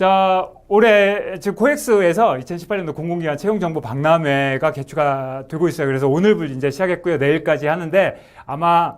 자, 올해 지금 코엑스에서 2018년도 공공기관 채용 정보 박람회가 개최가 되고 있어요. 그래서 오늘부터 이제 시작했고요. 내일까지 하는데 아마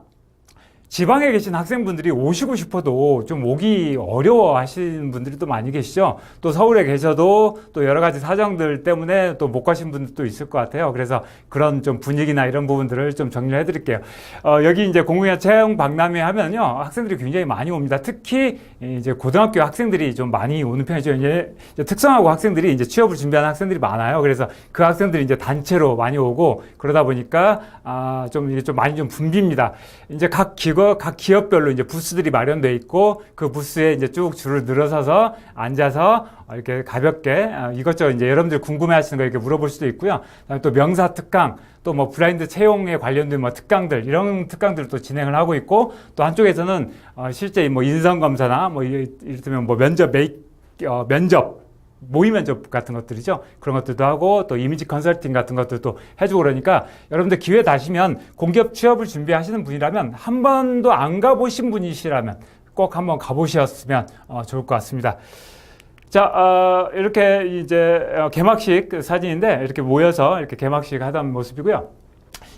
지방에 계신 학생분들이 오시고 싶어도 좀 오기 어려워 하시는 분들이 또 많이 계시죠. 또 서울에 계셔도 또 여러 가지 사정들 때문에 또 못 가신 분들도 있을 것 같아요. 그래서 그런 좀 분위기나 이런 부분들을 좀 정리를 해드릴게요. 어, 여기 이제 공공기관 채용 박람회 하면요. 학생들이 굉장히 많이 옵니다. 특히 이제 고등학교 학생들이 좀 많이 오는 편이죠. 이제 특성화고 학생들이 이제 취업을 준비하는 학생들이 많아요. 그래서 그 학생들이 이제 단체로 많이 오고 그러다 보니까 아, 좀 이게 좀 많이 좀 붐빕니다. 이제 각 기 업각 기업별로 이제 부스들이 마련돼 있고 그 부스에 이제 쭉 줄을 늘어서서 앉아서 어, 이렇게 가볍게 어, 이것저것 이제 여러분들 궁금해하시는 거 이렇게 물어볼 수도 있고요. 그다음에 또 명사 특강 또뭐 블라인드 채용에 관련된 뭐 특강들 이런 특강들을 또 진행을 하고 있고 또 한쪽에서는 어, 실제 뭐 인성 검사나 뭐 이- 이를테면 뭐 면접 메이 어, 면접 모의 면접 같은 것들이죠. 그런 것들도 하고 또 이미지 컨설팅 같은 것들도 해주고 그러니까 여러분들 기회 다시면 공기업 취업을 준비하시는 분이라면 한 번도 안 가보신 분이시라면 꼭 한번 가보셨으면 어, 좋을 것 같습니다. 자, 어, 이렇게 이제 어, 개막식 그 사진인데 이렇게 모여서 이렇게 개막식 하던 모습이고요.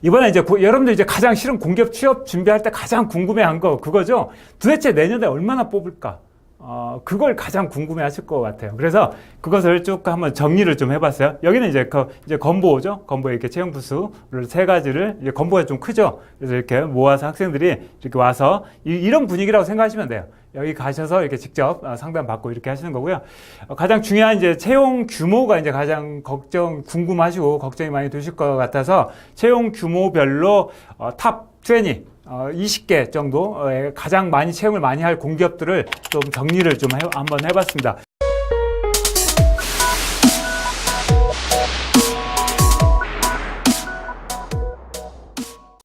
이번에 이제 고- 여러분들 이제 가장 싫은 공기업 취업 준비할 때 가장 궁금해한 거 그거죠. 도대체 내년에 얼마나 뽑을까? 어, 그걸 가장 궁금해 하실 것 같아요. 그래서 그것을 쭉 한번 정리를 좀 해봤어요. 여기는 이제, 거, 이제 건보죠. 건보 이렇게 채용 부수를 세 가지를, 이제 건보가 좀 크죠. 그래서 이렇게 모아서 학생들이 이렇게 와서 이, 런 분위기라고 생각하시면 돼요. 여기 가셔서 이렇게 직접 어, 상담 받고 이렇게 하시는 거고요. 어, 가장 중요한 이제 채용 규모가 이제 가장 걱정, 궁금하시고 걱정이 많이 되실 것 같아서 채용 규모별로 어, 탑 20, 어, 20개 정도의 가장 많이 채용을 많이 할 공기업들을 좀 정리를 좀 해, 한번 해봤습니다.